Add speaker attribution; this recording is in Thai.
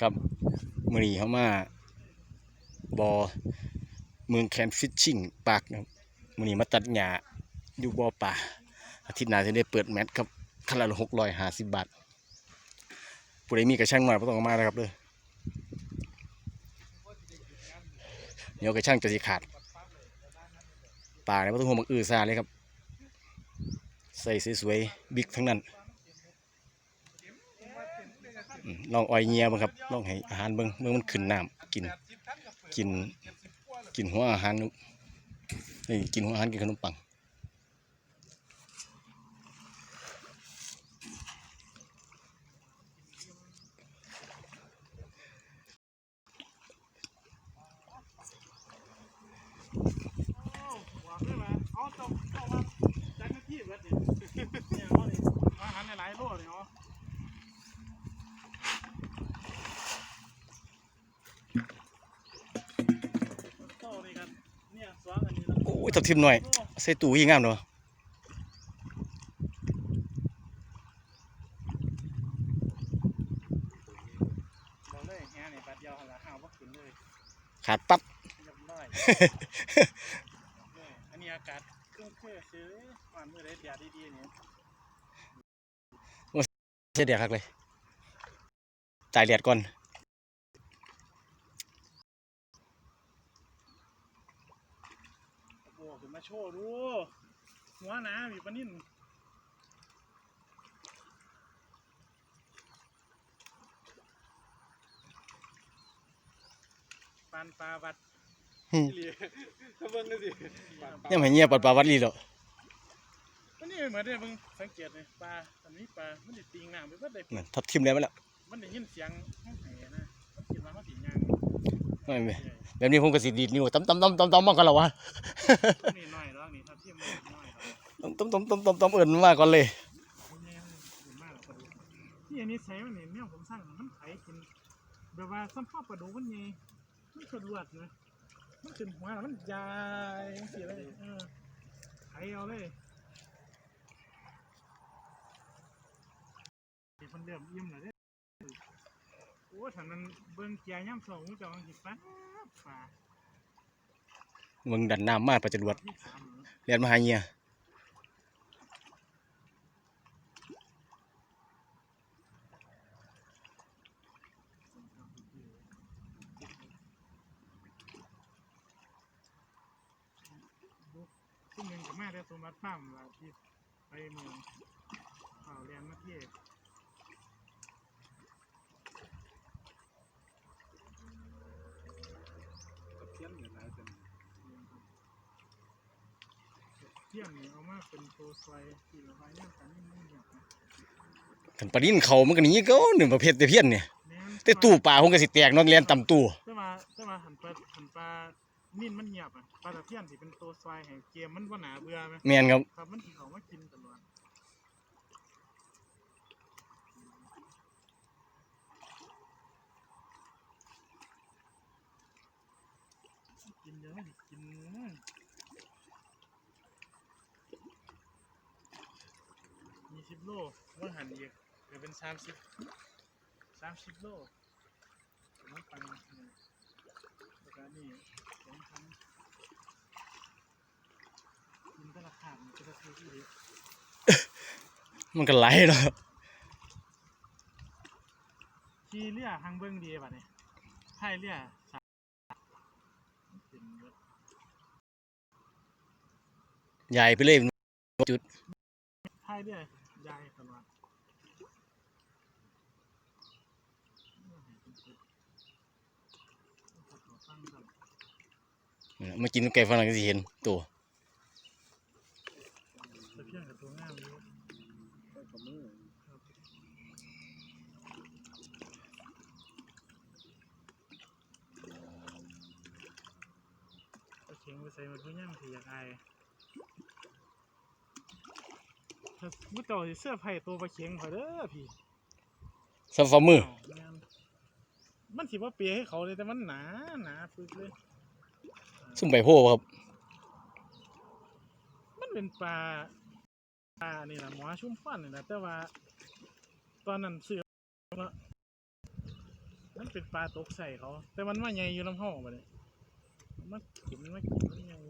Speaker 1: ครับมือนีเขามาบอเมืองแคนฟิชชิ่งปากนะมือนีมาตัดหญ้าอยู่บ่อป่า อาทิตย์หน้าจะได้เปิดแมตช์ครับคันละหกร้อยห้าสิบบาทผู้ใดมีกระช่างหน่อยก็ต้องเอามานะครับเด้อเดี๋ยวกระช่างจะสิขาดป่าเนี่ยไม่ต้องห่วงมักอือซาเลยครับ ใส่สวยๆบิ๊กทั้งนั้น ลองอ้อยเงียบ้างครับลองให้อาหารเบิ่งเมื่อมันขึ้นน้ำกินกินกินหัวอาหารนุนี่กินหัวอาหารกินขนมปัง
Speaker 2: เอาเจ้าเจ้าว่าจังที่เบิดนี่เนี่ยเอาดิอาหารหลายๆโลเลยเนาะโตนี่กันเนี่ยสวงอันนี้แล้ว
Speaker 1: โอ้ ยทับทิมหน่อย ใส่ตู้ยี่งามเนาะ
Speaker 2: บอกเลยแฮนี่บัดเดียวหั่นละห้าวบ่ขึ้นเลย
Speaker 1: ขาดปั๊บ
Speaker 2: เรียบร้อยเนี่ยอันนี้อากาศเครื่องเครือซื้อหวานมื้อใดแดดดีๆนี่
Speaker 1: เสียเดียกคักเลยจ่ายเลียดก่อน
Speaker 2: โอ้ขึ้น มาโชว์ดู หัวหนามีปะนิ่นปานปลาวัด
Speaker 1: อืม
Speaker 2: อีหลีถ้าเบิ่งดูสิปานปลา
Speaker 1: ยังไม่เงียบปัดปลาวัดลีหรอก
Speaker 2: มันนี่เหมือนได้เบิ่งสังเกตเลยปลาอันนี้ปลามันได้ติงน้ำไปเบิดได้
Speaker 1: นั่นทับทิมแล้วมั้ยล่ะ
Speaker 2: มันได้ยินเสียงห้องไห้นะมันคิดว่าเขาสิย่าง
Speaker 1: ไม่ไม่แบบนี้ผมก็สิดีดนิ้วตั้มตั้มตั้มตั้มตั้มมาก่อนแล้ววะ
Speaker 2: นี่น้อยแล้วนี่ถ้าเทียมน้อยแล้ว
Speaker 1: ตั้มตั้มตั้มตั้มตั้มเอิญมาก่อนเลย
Speaker 2: มันแย่มันมากกว่าดูที่อันนี้ใช้มันเนี่ยแนวผมสร้างมันไถกินแบบว่าสัมภาษณ์ปลาดูมันไงมันสะดวกนะมันขึ้นหัวแล้วมันยายเสียเลยเออไถเอาเลยเดี๋ยวมันเริ่มอิ่มแล้วเด้ อโอ้ถ้ามันเบิ่งเกียร์ย่ำสองมันจะมันสิฟ้าฟ้า
Speaker 1: มึงดันน้ำมาประจรวด
Speaker 2: ที่สามเหรอ
Speaker 1: เรียนมาหาเงีย
Speaker 2: ซึ่งหนึ่งกับแม่ได้สมบัติฟาร์มว่าที่ไปเมืองข่าวเรียนมาเทศ เที่ยงนี่เอามาเป็นโปรไซที่เราไว้เนี่ยแต่นี่มันอยากนะ
Speaker 1: ขันปลาดินเขามันก็หนี้ก็หนึ่งประเภทแต่เพี้ยนเนี่ย
Speaker 2: แม่น
Speaker 1: แต่ตู้ปลาผมก็สิแตกเนอนเรียนต่ำตู้
Speaker 2: แต่ว่าแต่ว่าหันปลาหันปลานิ่นมันเงียบอะปลาตะเพียนที่เป็นตัวไซแห่งเกมมันว่าหนาเบื่อไหม
Speaker 1: แม่นครับ
Speaker 2: ครับมันที่เขามากินตลอดกินเยอะไม่ได้กิน สิบโลว่าหันอีกเดี๋ยวเป็นสามสิบสามสิบโลน้ำปังนี่แล้วก็นี่สองพันกินแต่ละขาดมันก็จะซื้อที่ดี
Speaker 1: มันก็ไหลเนาะ
Speaker 2: ขี่เรือทางเบื้องดีป่ะเนี่ยพายเรือสามเป็นรถ
Speaker 1: ใหญ่ไปเลยจุด
Speaker 2: พายเรือ ยายตลอดฟังก่อน
Speaker 1: มากินไก่ฝรั่งก็สิเห็นตัว
Speaker 2: ตะเพียงกับตัวงามอยู่ตะเข็งไปใส่มันเพื่อย่างที่อยากอายถ้า มุดเต่าสิเสื้อไผ่ตัวปลาเข็งพอเด้อพี่
Speaker 1: ซัฟฟามือ
Speaker 2: อ้าวแม่นมันสิว่าเปียให้เขาเลยแต่มันหนาหนาปึกเลย
Speaker 1: ซุ่มใบโพครับ
Speaker 2: มันเป็นปลาปลานี่แหละหมอชุ่มฟันนี่แหละแต่ว่า ตอนนั้นซื้อมามันเป็นปลาตกใส่เขา แต่มันว่าใหญ่อยู่ลำห้องมาเนี่ยมันกินมันกินมันใหญ่อยู่ล